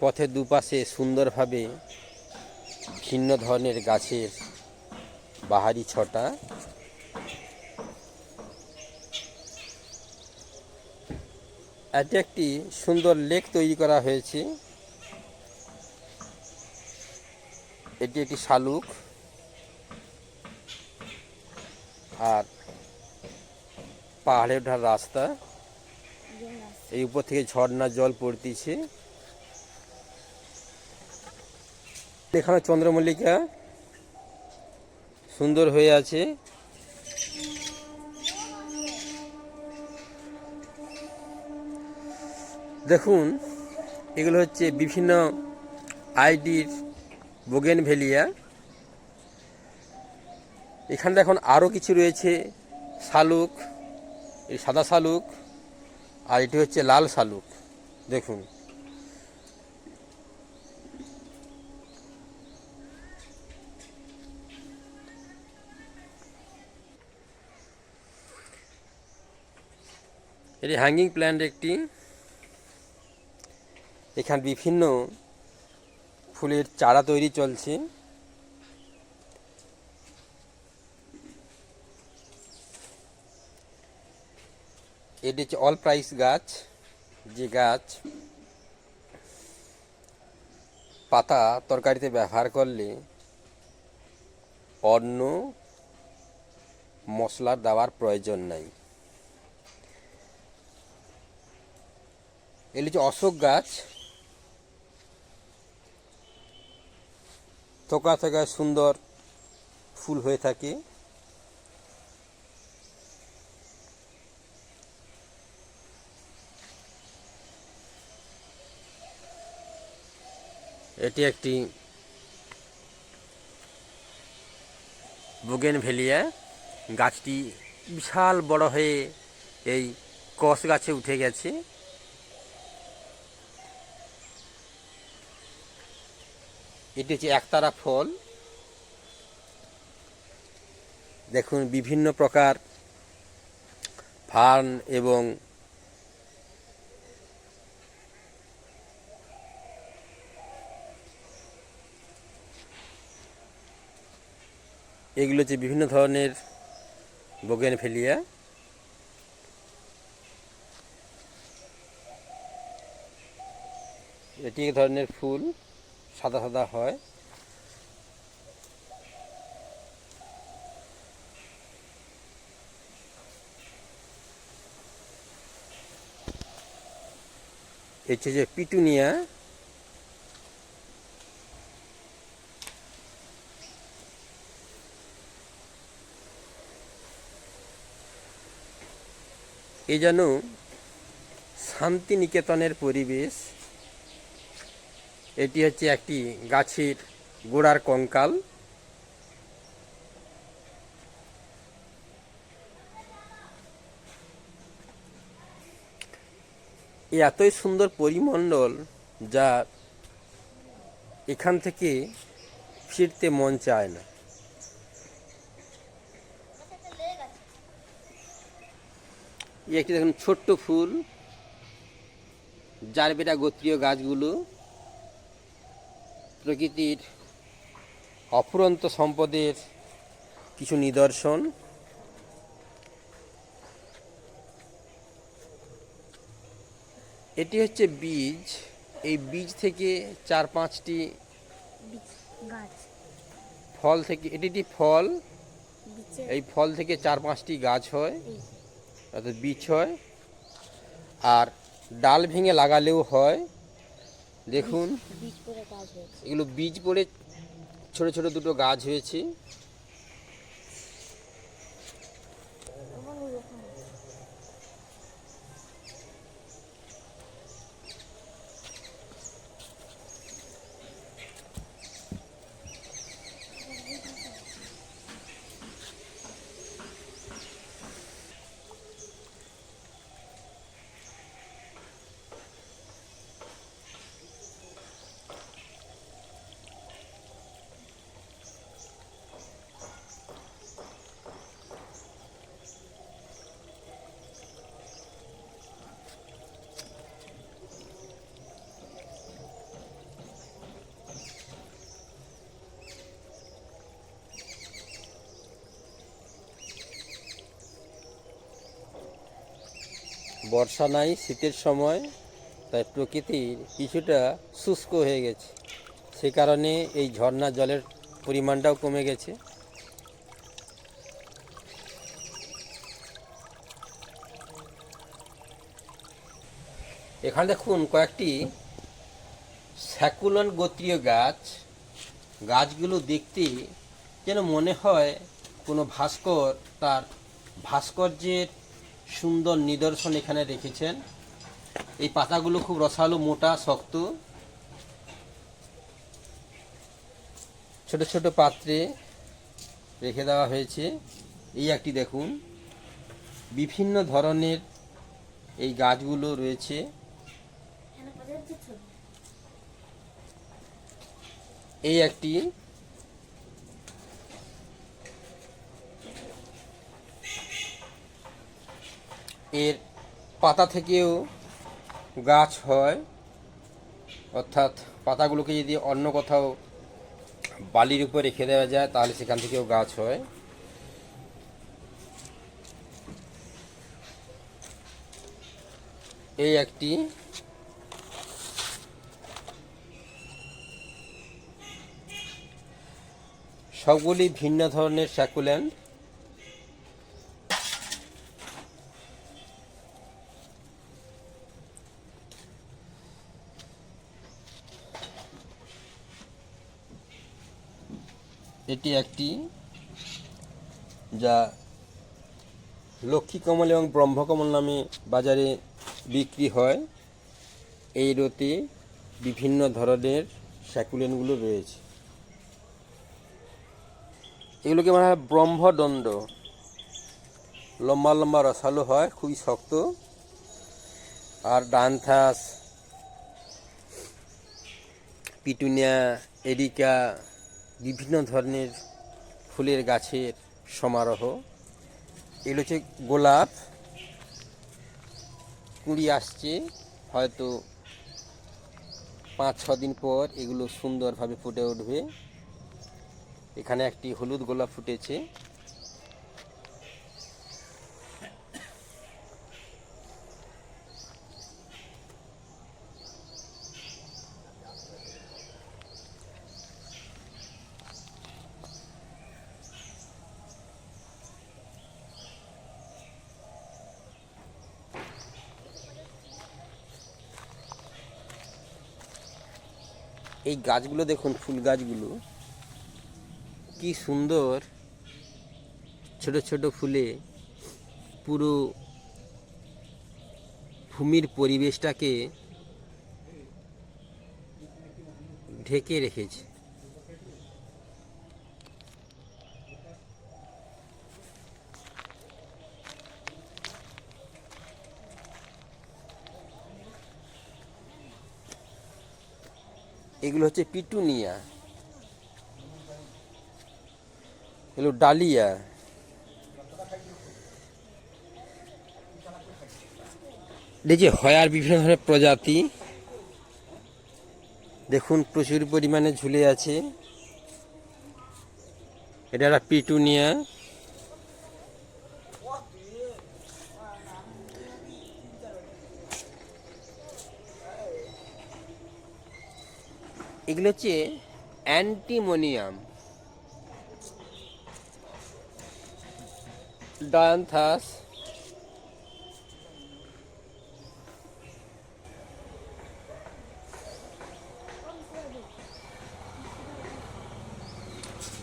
পথের দুপাশে সুন্দরভাবে ভিন্ন ধরনের গাছের বাহারি ছটা। এটি একটি সুন্দর লেক তৈরি করা হয়েছে। এটি একটি শালুক। আর পাহাড়ে ওঠার রাস্তা। এই উপর থেকে ঝর্ণার জল পড়তিছে। এখানে চন্দ্রমল্লিকা সুন্দর হয়ে আছে। দেখুন, এগুলো হচ্ছে বিভিন্ন আইডির বোগেন ভেলিয়া এখানটা এখন আরও কিছু রয়েছে, শালুক, এই সাদা শালুক, আর এটি হচ্ছে লাল শালুক। দেখুন। এটি হ্যাঙ্গিং প্ল্যান্ট একটি, এখানে বিভিন্ন ফুলের চারা তৈরি চলছে। এটি হচ্ছে অল প্রাইস গাছ, যে গাছ পাতা তরকারিতে ব্যবহার করলে অন্য মশলার দেওয়ার প্রয়োজন নাই। এটি হচ্ছে অশোক গাছ। থোকা থোকা সুন্দর ফুল হয়ে থাকে। এটি একটি বুগেন ভেলিয়া গাছটি বিশাল বড় হয়ে এই কস গাছে উঠে গেছে। এটি হচ্ছে একতারা ফল। দেখুন, বিভিন্ন প্রকার ফার্ন এবং এগুলো হচ্ছে বিভিন্ন ধরনের বোগেন ফেলিয়া। এটি এক ধরনের ফুল। সাদা সাদা হয়। হচ্ছে যে পিটুনিয়া এ যেন শান্তিনিকেতনের পরিবেশ। এটি হচ্ছে একটি গাছের গোড়ার কঙ্কাল। এতই সুন্দর পরিমণ্ডল যা এখান থেকে ফিরতে মন চায় না। একটি দেখুন ছোট্ট ফুল যার বেটা গোত্রীয় গাছগুলো। প্রকৃতির অফুরন্ত সম্পদের কিছু নিদর্শন। এটি হচ্ছে বীজ। এই বীজ থেকে চার পাঁচটি ফল থেকে এটি একটি ফল। এই ফল থেকে চার পাঁচটি গাছ হয় অর্থাৎ বীজ হয়। আর ডাল ভেঙে লাগালেও হয়। দেখুন। এগুলো বীজ পড়ে ছোট ছোট দুটো গাছ হয়েছে। বর্ষা নাই, শীতের সময়, তাই প্রকৃতির কিছুটা শুষ্ক হয়ে গেছে। সে কারণে এই ঝর্ণা জলের পরিমাণটাও কমে গেছে। এখানে দেখুন কয়েকটি স্যাকুলন গোত্রীয় গাছ। গাছগুলো দেখতে যেন মনে হয় কোনো ভাস্কর, তার ভাস্কর্যের সুন্দর নিদর্শন এখানে রেখেছেন। এই পাতাগুলো খুব রসালো, মোটা, শক্ত। ছোট ছোট পাত্রে রেখে দেওয়া হয়েছে। এই একটি দেখুন। বিভিন্ন ধরনের এই গাছগুলো রয়েছে। এই একটি এর পাতা থেকেও গাছ হয়, অর্থাৎ পাতাগুলোকে যদি অন্য কোথাও বালির উপর রেখে দেওয়া যায়, তাহলে সেখান থেকেও গাছ হয়। এই একটি সবগুলি ভিন্ন ধরনের স্যাকুল্যান্ড এটি একটি যা লক্ষ্মী কমল এবং ব্রহ্মকমল নামে বাজারে বিক্রি হয়। এই রোতে বিভিন্ন ধরনের স্যাকুলেনগুলো রয়েছে। এগুলোকে বলা হয় ব্রহ্মদণ্ড। লম্বা লম্বা রসালো হয়, খুবই শক্ত। আর ডানথাস পিটুনিয়া, এরিকা বিভিন্ন ধরনের ফুলের গাছের সমারোহ। এগুলো হচ্ছে গোলাপ। কুড়ি আসছে, হয়তো পাঁচ, ছ দিন পর এগুলো সুন্দরভাবে ফুটে উঠবে। এখানে একটি হলুদ গোলাপ ফুটেছে। এই গাছগুলো দেখুন, ফুল গাছগুলো। কি সুন্দর। ছোট ছোট ফুলে পুরো ভূমির পরিবেশটাকে ঢেকে রেখেছে। এগুলো হচ্ছে পিটুনিয়া। এগুলো ডালিয়া। এই যে হয়ার বিভিন্ন ধরনের প্রজাতি। দেখুন, প্রচুর পরিমাণে ঝুলে আছে। এটা একটা পিটুনিয়া। এগুলো হচ্ছে অ্যান্টিমোনিয়াম। ডায়ান্থাস।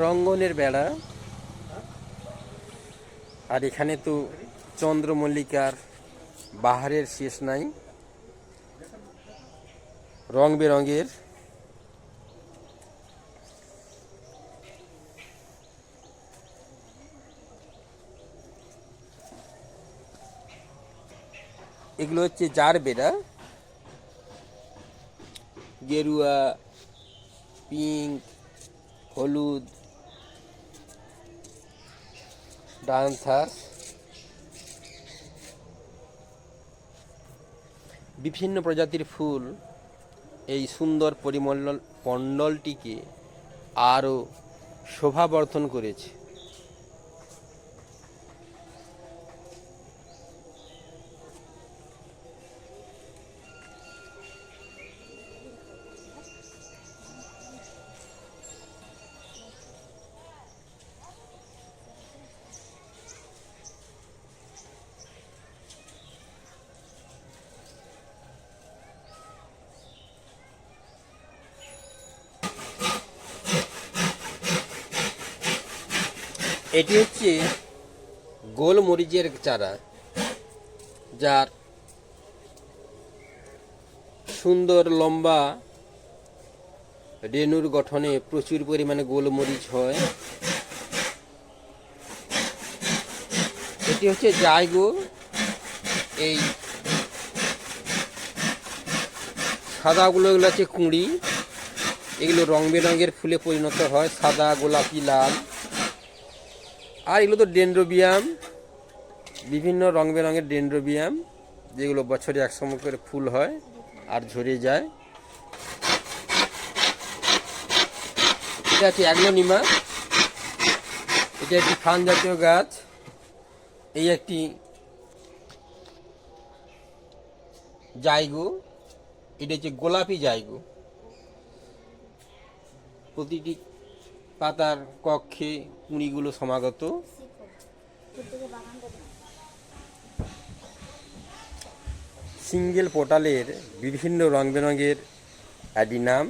রঙ্গনের বেড়া। আর এখানে তো চন্দ্রমল্লিকার বাহারের শেষ নাই। রং বেরঙের। এগুলো হচ্ছে জার বেড়া, গেরুয়া, পিঙ্ক, হলুদ ডান্থাস বিভিন্ন প্রজাতির ফুল এই সুন্দর পরিমণ্ডল মণ্ডলটিকে আরও শোভাবর্ধন করেছে। এটি হচ্ছে গোলমরিচের চারা, যার সুন্দর লম্বা রেণুর গঠনে প্রচুর পরিমাণে গোলমরিচ হয়। এটি হচ্ছে জায়গো। এই সাদাগুলো এগুলো হচ্ছে কুঁড়ি। এগুলো রং বেরঙের ফুলে পরিণত হয়, সাদা, গোলাপি, লাল। আর এগুলো তো ডেন্ড্রোবিয়াম, বিভিন্ন রং বেরঙের ডেন্ড্রোবিয়াম, যেগুলো বছরে এক সময় করে ফুল হয় আর ঝরে যায়। এটা হচ্ছে অ্যাগ্লোনিমা, এটা একটি ফান জাতীয় গাছ, এই একটি জায়গো এটা হচ্ছে গোলাপি জায়গো প্রতিটি পাতার কক্ষে কুঁড়িগুলো সমাগত। সিঙ্গেল পোর্টালের বিভিন্ন রং বেরঙের অ্যাডিনাম।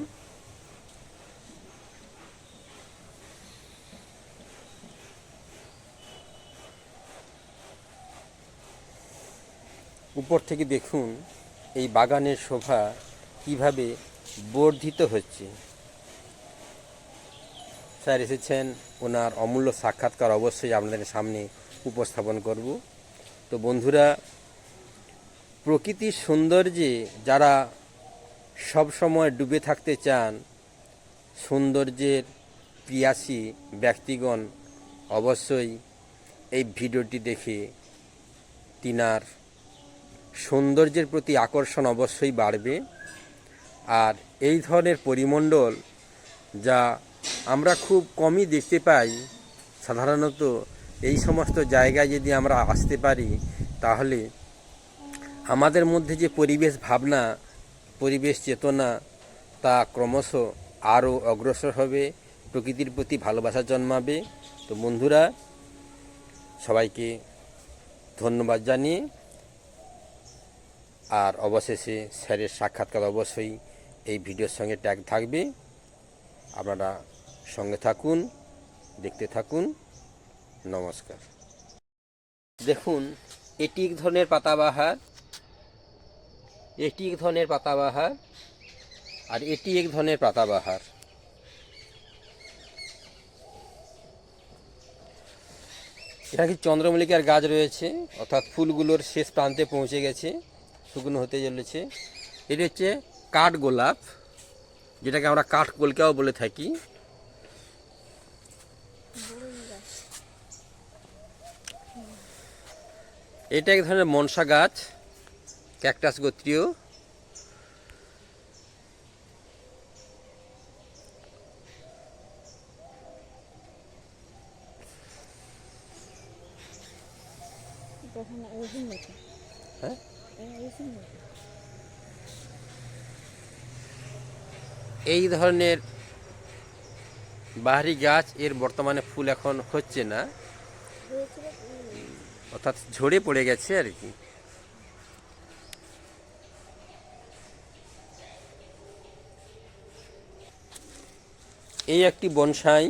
উপর থেকে দেখুন এই বাগানের শোভা কীভাবে বর্ধিত হচ্ছে। স্যার এসেছেন, ওনার অমূল্য সাক্ষাৎকার অবশ্যই আপনাদের সামনে উপস্থাপন করব। তো বন্ধুরা, প্রকৃতির সৌন্দর্যে যারা সব সময় ডুবে থাকতে চান, সৌন্দর্যের প্রিয়াসী ব্যক্তিগণ অবশ্যই এই ভিডিওটি দেখে তিনার সৌন্দর্যের প্রতি আকর্ষণ অবশ্যই বাড়বে। আর এই ধরনের পরিমণ্ডল যা আমরা খুব কমই দেখতে পাই। সাধারণত এই সমস্ত জায়গায় যদি আমরা আসতে পারি, তাহলে আমাদের মধ্যে যে পরিবেশ ভাবনা, পরিবেশ চেতনা, তা ক্রমশ আরও অগ্রসর হবে, প্রকৃতির প্রতি ভালোবাসা জন্মাবে। তো বন্ধুরা, সবাইকে ধন্যবাদ জানিয়ে, আর অবশেষে স্যারের সাক্ষাৎকার অবশ্যই এই ভিডিওর সঙ্গে ট্যাগ থাকবে। আপনারা সঙ্গে থাকুন, দেখতে থাকুন, নমস্কার। দেখুন এটি এক ধরনের পাতাবাহার এটি এক ধরনের পাতাবাহার আর এটি এক ধরনের পাতাবাহার। কি চন্দ্রমল্লিকার গাছ রয়েছে? অর্থাৎ ফুলগুলোর শেষ প্রান্তে পৌঁছে গেছে, শুকনো হতে চলেছে। এটি হচ্ছে কাঠ গোলাপ যেটাকে আমরা কাঠ কলকাও বলে থাকি। এটা এক ধরনের মনসা গাছ, ক্যাকটাস গোত্রীয় হ্যাঁ এই ধরনের বাহারি গাছ এর বর্তমানে ফুল এখন হচ্ছে না? অর্থাৎ ঝরে পড়ে গেছে আর কি। এই একটি বনসাই।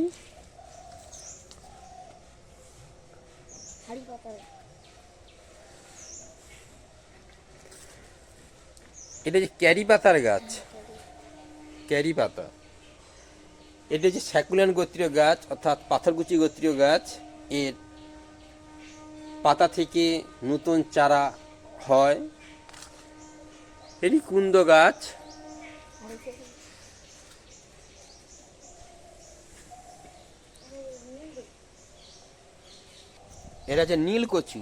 এটা যে ক্যারি পাতার গাছ। ক্যারি। পাতা। এটা যে স্যাকুলেন গোত্রীয় গাছ অর্থাৎ পাথরকুচি গোত্রীয় গাছ। এর পাতা থেকে নতুন চারা হয়। এটি কুন্দ গাছ। এরা যে নীল কচু